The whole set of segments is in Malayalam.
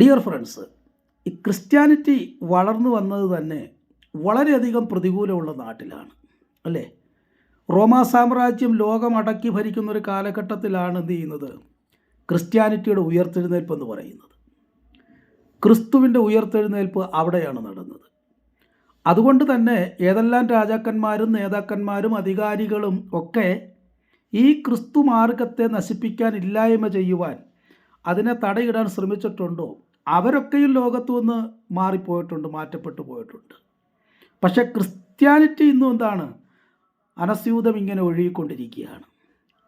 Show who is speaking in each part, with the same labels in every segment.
Speaker 1: ഡിയർ ഫ്രണ്ട്സ് ഈ ക്രിസ്ത്യാനിറ്റി വളർന്നു വന്നത് തന്നെ വളരെയധികം പ്രതികൂലമുള്ള നാട്ടിലാണ് അല്ലേ? റോമാ സാമ്രാജ്യം ലോകം അടക്കി ഭരിക്കുന്ന ഒരു കാലഘട്ടത്തിലാണ് എന്ത് ചെയ്യുന്നത്? ക്രിസ്ത്യാനിറ്റിയുടെ ഉയർത്തെഴുന്നേൽപ്പ് എന്ന് പറയുന്നത്. ക്രിസ്തുവിന്റെ ഉയർത്തെഴുന്നേൽപ്പ് അവിടെയാണ് നടന്നത്. അതുകൊണ്ട് തന്നെ ഏതെല്ലാം രാജാക്കന്മാരും നേതാക്കന്മാരും അധികാരികളും ഒക്കെ ഈ ക്രിസ്തു മാർഗത്തെ നശിപ്പിക്കാൻ ഇല്ലായ്മ ചെയ്യുവാൻ അതിനെ തടയിടാൻ ശ്രമിച്ചിട്ടുണ്ടോ? അവരൊക്കെയും ലോകത്തു നിന്ന് മാറിപ്പോയിട്ടുണ്ട് മാറ്റപ്പെട്ടു പോയിട്ടുണ്ട്. പക്ഷേ ക്രിസ്ത്യാനിറ്റി ഇന്നും എന്താണ്? അനസ്യൂതം ഇങ്ങനെ ഒഴുകിക്കൊണ്ടിരിക്കുകയാണ്.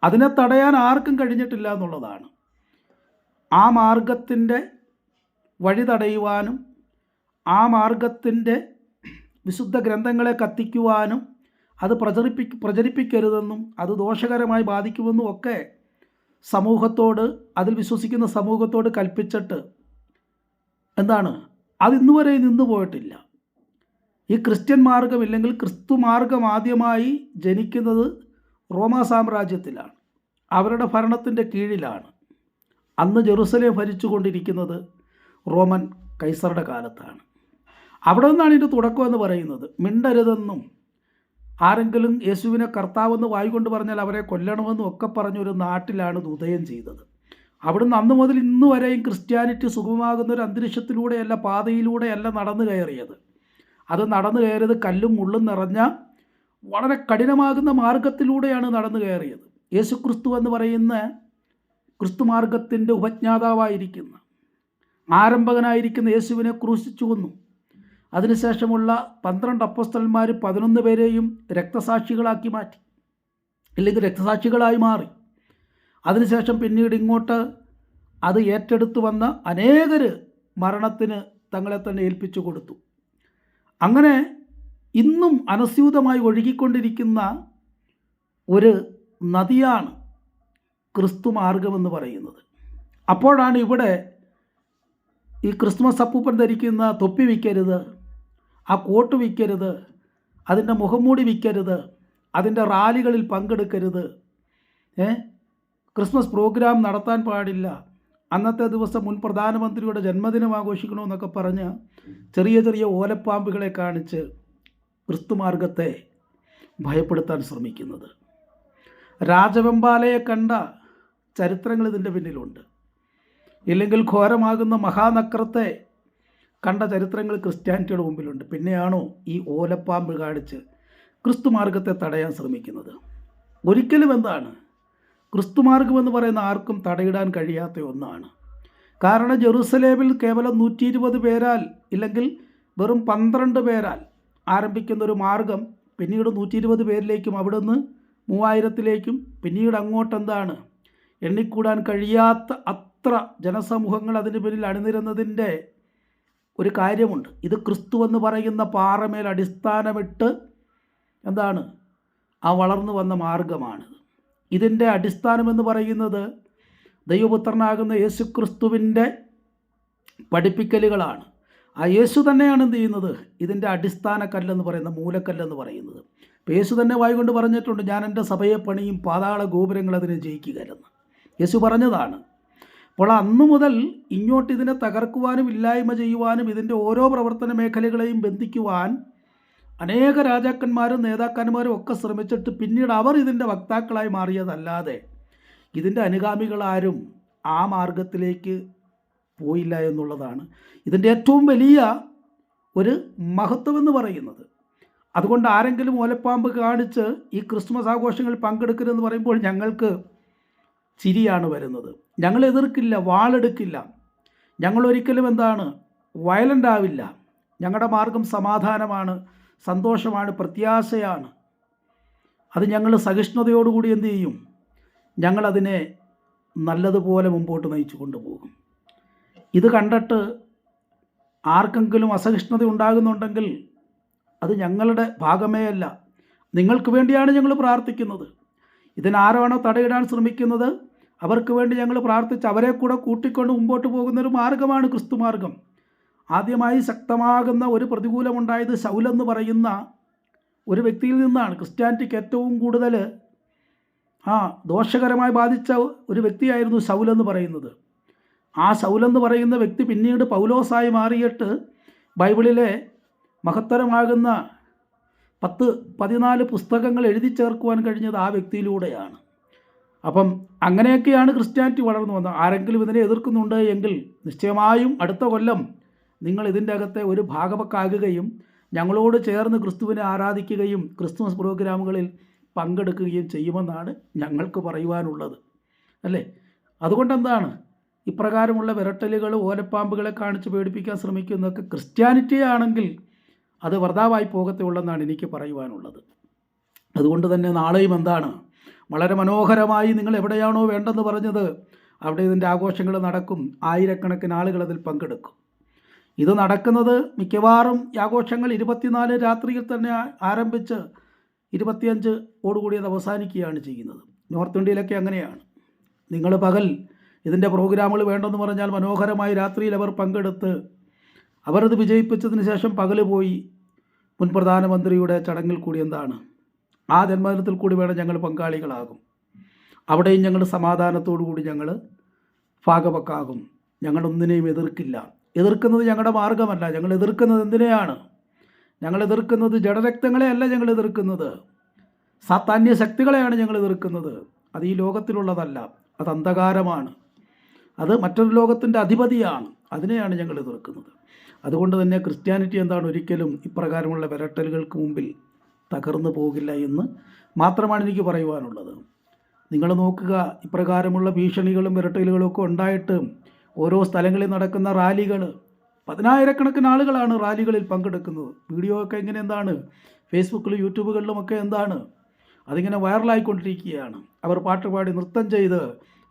Speaker 1: അതിനെ തടയാൻ ആർക്കും കഴിഞ്ഞിട്ടില്ല എന്നുള്ളതാണ്. ആ മാർഗത്തിന്റെ വഴി തടയുവാനും ആ മാർഗത്തിന്റെ വിശുദ്ധ ഗ്രന്ഥങ്ങളെ കത്തിക്കുവാനും അത് പ്രചരിപ്പി പ്രചരിപ്പിക്കരുതെന്നും അത് ദോഷകരമായി ബാധിക്കുമെന്നും ഒക്കെ സമൂഹത്തോട് അതിൽ വിശ്വസിക്കുന്ന സമൂഹത്തോട് കൽപ്പിച്ചിട്ട് എന്താണ്? അതിന്നു വരെ നിന്നു പോയിട്ടില്ല. ഈ ക്രിസ്ത്യൻ മാർഗം ഇല്ലെങ്കിൽ ക്രിസ്തു മാർഗം ആദ്യമായി ജനിക്കുന്നത് റോമാ സാമ്രാജ്യത്തിലാണ്. അവരുടെ ഭരണത്തിന്റെ കീഴിലാണ്. അന്ന് ജെറുസലേം ഭരിച്ചുകൊണ്ടിരിക്കുന്നത് റോമൻ കൈസറുടെ കാലത്താണ്. അവിടെ നിന്നാണ് ഇതിന്റെ തുടക്കം എന്ന് പറയുന്നത്. മിണ്ടരുതെന്നും ആരെങ്കിലും യേശുവിനെ കർത്താവെന്ന് വായിക്കൊണ്ട് പറഞ്ഞാൽ അവരെ കൊല്ലണമെന്നും ഒക്കെ പറഞ്ഞൊരു നാട്ടിലാണ് ഇത് ഉദയം ചെയ്തത്. അവിടുന്ന് അന്ന് മുതൽ ഇന്ന് വരെയും ക്രിസ്ത്യാനിറ്റി സുഗമമാകുന്ന ഒരു അന്തരീക്ഷത്തിലൂടെയല്ല പാതയിലൂടെയല്ല നടന്നു കയറിയത്. അത് നടന്നു കയറിയത് കല്ലും മുള്ളും നിറഞ്ഞ വളരെ കഠിനമാകുന്ന മാർഗത്തിലൂടെയാണ് നടന്നു കയറിയത്. യേശു ക്രിസ്തു എന്ന് പറയുന്ന ക്രിസ്തു മാർഗത്തിന്റെ ഉപജ്ഞാതാവായിരിക്കുന്ന ആരംഭകനായിരിക്കുന്ന യേശുവിനെ ക്രൂശിച്ചു കൊന്നു അതിനുശേഷമുള്ള പന്ത്രണ്ട് അപ്പസ്തലന്മാർ പതിനൊന്ന് പേരെയും രക്തസാക്ഷികളാക്കി മാറ്റി. അല്ലെങ്കിൽ രക്തസാക്ഷികളായി മാറി. അതിനുശേഷം പിന്നീട് ഇങ്ങോട്ട് അത് ഏറ്റെടുത്തു വന്ന അനേകർ മരണത്തിന് തങ്ങളെ തന്നെ ഏൽപ്പിച്ചു കൊടുത്തു. അങ്ങനെ ഇന്നും അനസ്യൂതമായി ഒഴുകിക്കൊണ്ടിരിക്കുന്ന ഒരു നദിയാണ് ക്രിസ്തു മാർഗമെന്ന് പറയുന്നത്. അപ്പോഴാണ് ഇവിടെ ഈ ക്രിസ്മസ് അപ്പൂപ്പൻ ധരിക്കുന്ന തൊപ്പി വിൽക്കരുത് ആ കോട്ട് വിൽക്കരുത് അതിന്റെ മുഖംമൂടി വിൽക്കരുത് അതിന്റെ റാലികളിൽ പങ്കെടുക്കരുത് ഏ? ക്രിസ്മസ് പ്രോഗ്രാം നടത്താൻ പാടില്ല. അന്നത്തെ ദിവസം മുൻ പ്രധാനമന്ത്രിയുടെ ജന്മദിനം ആഘോഷിക്കണമെന്നൊക്കെ പറഞ്ഞ് ചെറിയ ചെറിയ ഓലപ്പാമ്പുകളെ കാണിച്ച് ക്രിസ്തുമാർഗത്തെ ഭയപ്പെടുത്താൻ ശ്രമിക്കുന്നത്. രാജവെമ്പാലയെ കണ്ട ചരിത്രങ്ങൾ ഇതിന്റെ പിന്നിലുണ്ട്. ഇല്ലെങ്കിൽ ഘോരമാകുന്ന മഹാനക്രത്തെ കണ്ട ചരിത്രങ്ങൾ ക്രിസ്ത്യാനിറ്റിയുടെ മുമ്പിലുണ്ട്. പിന്നെയാണോ ഈ ഓലപ്പാമ്പ് കാണിച്ച് ക്രിസ്തുമാർഗത്തെ തടയാൻ ശ്രമിക്കുന്നത്. ഒരിക്കലും എന്താണ് ക്രിസ്തുമാർഗം എന്ന് പറയുന്ന ആർക്കും തടയിടാൻ കഴിയാത്ത ഒന്നാണ്. കാരണം ജെറുസലേമിൽ കേവലം നൂറ്റി ഇരുപത് പേരാൽ ഇല്ലെങ്കിൽ വെറും പന്ത്രണ്ട് പേരാൽ ആരംഭിക്കുന്ന ഒരു മാർഗം പിന്നീട് നൂറ്റി ഇരുപത് പേരിലേക്കും അവിടുന്ന് മൂവായിരത്തിലേക്കും പിന്നീട് അങ്ങോട്ട് എന്താണ് എണ്ണിക്കൂടാൻ കഴിയാത്ത അത്ര ജനസമൂഹങ്ങൾ അതിന് പിന്നിൽ അണിനിരുന്നതിന്റെ ഒരു കാര്യമുണ്ട്. ഇത് ക്രിസ്തു എന്ന് പറയുന്ന പാറമേൽ അടിസ്ഥാനമിട്ട് എന്താണ്? ആ വളർന്നു വന്ന മാർഗമാണ് ഇതിന്റെ അടിസ്ഥാനമെന്ന് പറയുന്നത് ദൈവപുത്രനാകുന്ന യേശു ക്രിസ്തുവിന്റെ പഠിപ്പിക്കലുകളാണ്. ആ യേശു തന്നെയാണ് എന്ത് ചെയ്യുന്നത്? ഇതിന്റെ അടിസ്ഥാന കല്ലെന്ന് പറയുന്ന മൂലക്കല്ലെന്ന് പറയുന്നത്. ഇപ്പോൾ യേശു തന്നെ വായിക്കൊണ്ട് പറഞ്ഞിട്ടുണ്ട് ഞാൻ എന്റെ സഭയെ പണിയും പാതാള ഗോപുരങ്ങൾ അതിനെ ജയിക്കുകയെന്ന് യേശു പറഞ്ഞതാണ്. അപ്പോൾ അന്നു മുതൽ ഇങ്ങോട്ട് ഇതിനെ തകർക്കുവാനും ഇല്ലായ്മ ചെയ്യുവാനും ഇതിന്റെ ഓരോ പ്രവർത്തന മേഖലകളെയും ബന്ധിക്കുവാൻ അനേക രാജാക്കന്മാരും നേതാക്കന്മാരും ഒക്കെ ശ്രമിച്ചിട്ട് പിന്നീട് അവർ ഇതിന്റെ വക്താക്കളായി മാറിയതല്ലാതെ ഇതിന്റെ അനുഗാമികളാരും ആ മാർഗത്തിലേക്ക് പോയില്ല എന്നുള്ളതാണ്. ഇതിന്റെ ഏറ്റവും വലിയ ഒരു മഹത്വം എന്ന് പറയുന്നത്. അതുകൊണ്ട് ആരെങ്കിലും ഓലപ്പാമ്പ് കാണിച്ച് ഈ ക്രിസ്മസ് ആഘോഷങ്ങളിൽ പങ്കെടുക്കരുതെന്ന് പറയുമ്പോൾ ഞങ്ങൾക്ക് ചിരിയാണ് വരുന്നത്. ഞങ്ങൾ എതിർക്കില്ല വാളെടുക്കില്ല. ഞങ്ങൾ ഒരിക്കലും എന്താണ് വയലന്റ് ആവില്ല. ഞങ്ങളുടെ മാർഗം സമാധാനമാണ്. സന്തോഷമാണ് പ്രത്യാശയാണ്. അത് ഞങ്ങൾ സഹിഷ്ണുതയോടുകൂടി എന്തു ചെയ്യും? ഞങ്ങളതിനെ നല്ലതുപോലെ മുമ്പോട്ട് നയിച്ചു കൊണ്ടുപോകും. ഇത് കണ്ടിട്ട് ആർക്കെങ്കിലും അസഹിഷ്ണുത ഉണ്ടാകുന്നുണ്ടെങ്കിൽ അത് ഞങ്ങളുടെ ഭാഗമേ അല്ല. നിങ്ങൾക്ക് വേണ്ടിയാണ് ഞങ്ങൾ പ്രാർത്ഥിക്കുന്നത്. ഇതിനാരാണോ തടയിടാൻ ശ്രമിക്കുന്നത്? അവർക്ക് വേണ്ടി ഞങ്ങൾ പ്രാർത്ഥിച്ച് അവരെ കൂടെ കൂട്ടിക്കൊണ്ട് മുമ്പോട്ട് പോകുന്നൊരു മാർഗമാണ് ക്രിസ്തു മാർഗം ആദ്യമായി ശക്തമാകുന്ന ഒരു പ്രതികൂലമുണ്ടായത് ശൗലെന്ന് പറയുന്ന ഒരു വ്യക്തിയിൽ നിന്നാണ്. ക്രിസ്ത്യാനിറ്റിക്ക് ഏറ്റവും കൂടുതൽ ആ ദോഷകരമായി ബാധിച്ച ഒരു വ്യക്തിയായിരുന്നു ശൗലെന്ന് പറയുന്നത്. ആ ശൗലെന്ന് പറയുന്ന വ്യക്തി പിന്നീട് പൗലോസായി മാറിയിട്ട് ബൈബിളിലെ മഹത്തരമാകുന്ന പത്ത് പതിനാല് പുസ്തകങ്ങൾ എഴുതി ചേർക്കുവാൻ കഴിഞ്ഞത് ആ വ്യക്തിയിലൂടെയാണ്. അപ്പം അങ്ങനെയൊക്കെയാണ് ക്രിസ്ത്യാനിറ്റി വളർന്നു വന്നത്. ആരെങ്കിലും ഇതിനെ എതിർക്കുന്നുണ്ട് എങ്കിൽ നിശ്ചയമായും അടുത്ത കൊല്ലം നിങ്ങൾ ഇതിന്റെ അകത്തെ ഒരു ഭാഗവക്കാകുകയും ഞങ്ങളോട് ചേർന്ന് ക്രിസ്തുവിനെ ആരാധിക്കുകയും ക്രിസ്തുമസ് പ്രോഗ്രാമുകളിൽ പങ്കെടുക്കുകയും ചെയ്യുമെന്നാണ് ഞങ്ങൾക്ക് പറയുവാനുള്ളത്. അല്ലേ? അതുകൊണ്ടെന്താണ്? ഇപ്രകാരമുള്ള വിരട്ടലുകൾ ഓലപ്പാമ്പുകളെ കാണിച്ച് പേടിപ്പിക്കാൻ ശ്രമിക്കുന്നതൊക്കെ ക്രിസ്ത്യാനിറ്റി ആണെങ്കിൽ അത് വർദ്ധാവായി പോകത്തേ ഉള്ളെന്നാണ് എനിക്ക് പറയുവാനുള്ളത്. അതുകൊണ്ട് തന്നെ നാളെയും എന്താണ്? വളരെ മനോഹരമായി നിങ്ങൾ എവിടെയാണോ വേണ്ടെന്ന് പറഞ്ഞത് അവിടെ ഇതിന്റെ ആഘോഷങ്ങൾ നടക്കും. ആയിരക്കണക്കിന് ആളുകൾ അതിൽ പങ്കെടുക്കും. ഇത് നടക്കുന്നത് മിക്കവാറും ആഘോഷങ്ങൾ ഇരുപത്തിനാല് രാത്രിയിൽ തന്നെ ആരംഭിച്ച് ഇരുപത്തിയഞ്ച് ഓടുകൂടി അത് അവസാനിക്കുകയാണ് ചെയ്യുന്നത്. നോർത്ത് ഇന്ത്യയിലൊക്കെ അങ്ങനെയാണ്. നിങ്ങൾ പകൽ ഇതിന്റെ പ്രോഗ്രാമുകൾ വേണ്ടെന്ന് പറഞ്ഞാൽ മനോഹരമായി രാത്രിയിൽ അവർ പങ്കെടുത്ത് അവരത് വിജയിപ്പിച്ചതിന് ശേഷം പകൽ പോയി മുൻ പ്രധാനമന്ത്രിയുടെ ചടങ്ങിൽ കൂടി എന്താണ്? ആ ജന്മദിനത്തിൽ കൂടി വേണം ഞങ്ങൾ പങ്കാളികളാകും. അവിടെയും ഞങ്ങൾ സമാധാനത്തോടു കൂടി ഞങ്ങൾ ഭാഗവക്കാകും. ഞങ്ങളൊന്നിനെയും എതിർക്കില്ല. എതിർക്കുന്നത് ഞങ്ങളുടെ മാർഗമല്ല ഞങ്ങൾ എതിർക്കുന്നത് എന്തിനെയാണ്? ഞങ്ങൾ എതിർക്കുന്നത് ജഡരക്തങ്ങളെയല്ല ഞങ്ങൾ എതിർക്കുന്നത്. സാത്താന്യ ശക്തികളെയാണ് ഞങ്ങൾ എതിർക്കുന്നത്. അത് ഈ ലോകത്തിലുള്ളതല്ല. അത് അന്ധകാരമാണ്. അത് മറ്റൊരു ലോകത്തിന്റെ അധിപതിയാണ്. അതിനെയാണ് ഞങ്ങൾ എതിർക്കുന്നത്. അതുകൊണ്ട് തന്നെ ക്രിസ്ത്യാനിറ്റി എന്താണ് ഒരിക്കലും ഇപ്രകാരമുള്ള വിരട്ടലുകൾക്ക് മുമ്പിൽ തകർന്നു പോകില്ല എന്ന് മാത്രമാണ് എനിക്ക് പറയുവാനുള്ളത്. നിങ്ങൾ നോക്കുക ഇപ്രകാരമുള്ള ഭീഷണികളും വിരട്ടലുകളും ഒക്കെ ഉണ്ടായിട്ട് ഓരോ സ്ഥലങ്ങളിൽ നടക്കുന്ന റാലികൾ പതിനായിരക്കണക്കിന് ആളുകളാണ് റാലികളിൽ പങ്കെടുക്കുന്നത്. വീഡിയോ ഒക്കെ ഇങ്ങനെ എന്താണ്? ഫേസ്ബുക്കിലും യൂട്യൂബുകളിലും ഒക്കെ എന്താണ്? അതിങ്ങനെ വൈറലായിക്കൊണ്ടിരിക്കുകയാണ്. അവർ പാട്ടുപാടി നൃത്തം ചെയ്ത്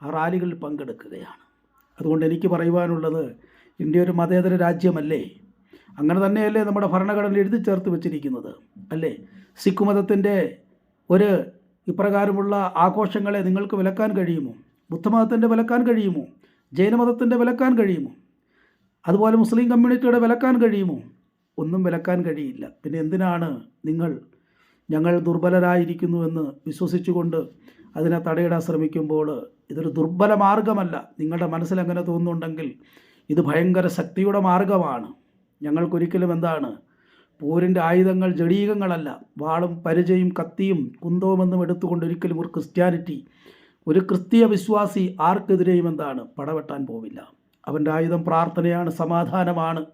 Speaker 1: ആ റാലികളിൽ പങ്കെടുക്കുകയാണ്. അതുകൊണ്ട് എനിക്ക് പറയുവാനുള്ളത് ഇന്ത്യ ഒരു മതേതര രാജ്യമല്ലേ? അങ്ങനെ തന്നെയല്ലേ നമ്മുടെ ഭരണഘടന എഴുതി ചേർത്ത് വെച്ചിരിക്കുന്നത് അല്ലേ? സിഖ് മതത്തിന്റെ ഒരു ഇപ്രകാരമുള്ള ആഘോഷങ്ങളെ നിങ്ങൾക്ക് വിലക്കാൻ കഴിയുമോ? ബുദ്ധമതത്തിന്റെ വിലക്കാൻ കഴിയുമോ? ജൈനമതത്തിന്റെ വിലക്കാൻ കഴിയുമോ? അതുപോലെ മുസ്ലിം കമ്മ്യൂണിറ്റിയുടെ വിലക്കാൻ കഴിയുമോ? ഒന്നും വിലക്കാൻ കഴിയില്ല. പിന്നെ എന്തിനാണ് നിങ്ങൾ ഞങ്ങൾ ദുർബലരായിരിക്കുന്നുവെന്ന് വിശ്വസിച്ചുകൊണ്ട് അതിനെ തടയിടാൻ ശ്രമിക്കുമ്പോൾ ഇതൊരു ദുർബല മാർഗമല്ല. നിങ്ങളുടെ മനസ്സിൽ അങ്ങനെ തോന്നുന്നുണ്ടെങ്കിൽ ഇത് ഭയങ്കര ശക്തിയുടെ മാർഗമാണ്. ഞങ്ങൾക്കൊരിക്കലും എന്താണ് പോരിന്റെ ആയുധങ്ങൾ ജടീകങ്ങളല്ല വാളും പരിചയും കത്തിയും കുന്തവുമെന്നും എടുത്തുകൊണ്ട് ഒരിക്കലും ഒരു ക്രിസ്ത്യാനിറ്റി ഒരു ക്രിസ്തീയ വിശ്വാസി ആർക്കെതിരെയും എന്താണ് പടവെട്ടാൻ പോവില്ല. അവന്റെ ആയുധം പ്രാർത്ഥനയാണ് സമാധാനമാണ്.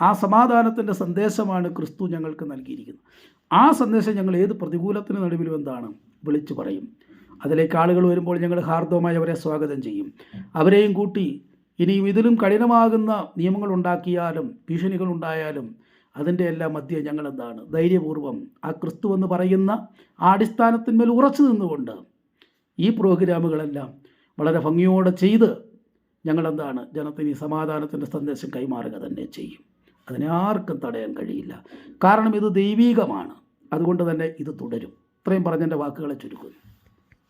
Speaker 1: ആ സമാധാനത്തിന്റെ സന്ദേശമാണ് ക്രിസ്തു ഞങ്ങൾക്ക് നൽകിയിരിക്കുന്നത്. ആ സന്ദേശം ഞങ്ങൾ ഏത് പ്രതികൂലത്തിന് നടുവിലും എന്താണ് വിളിച്ചു പറയും. അതിലേക്ക് ആളുകൾ വരുമ്പോൾ ഞങ്ങൾ ഹാർദവമായി അവരെ സ്വാഗതം ചെയ്യും. അവരെയും കൂട്ടി ഇനിയും ഇതിലും കഠിനമാകുന്ന നിയമങ്ങൾ ഉണ്ടാക്കിയാലും ഭീഷണികൾ ഉണ്ടായാലും അതിന്റെ എല്ലാം മധ്യേ ഞങ്ങൾ എന്താണ് ധൈര്യപൂർവം ആ ക്രിസ്തു എന്ന് പറയുന്ന ആ അടിസ്ഥാനത്തിന്മേൽ ഉറച്ചു നിന്നുകൊണ്ട് ഈ പ്രോഗ്രാമുകളെല്ലാം വളരെ ഭംഗിയോടെ ചെയ്ത് ഞങ്ങളെന്താണ് ജനത്തിന് ഈ സമാധാനത്തിന്റെ സന്ദേശം കൈമാറുക തന്നെ ചെയ്യും. അതിനെ ആർക്കും തടയാൻ കഴിയില്ല. കാരണം ഇത് ദൈവീകമാണ്. അതുകൊണ്ട് തന്നെ ഇത് തുടരും. ഇത്രയും പറഞ്ഞെന്റെ വാക്കുകളെ ചുരുക്കുന്നു.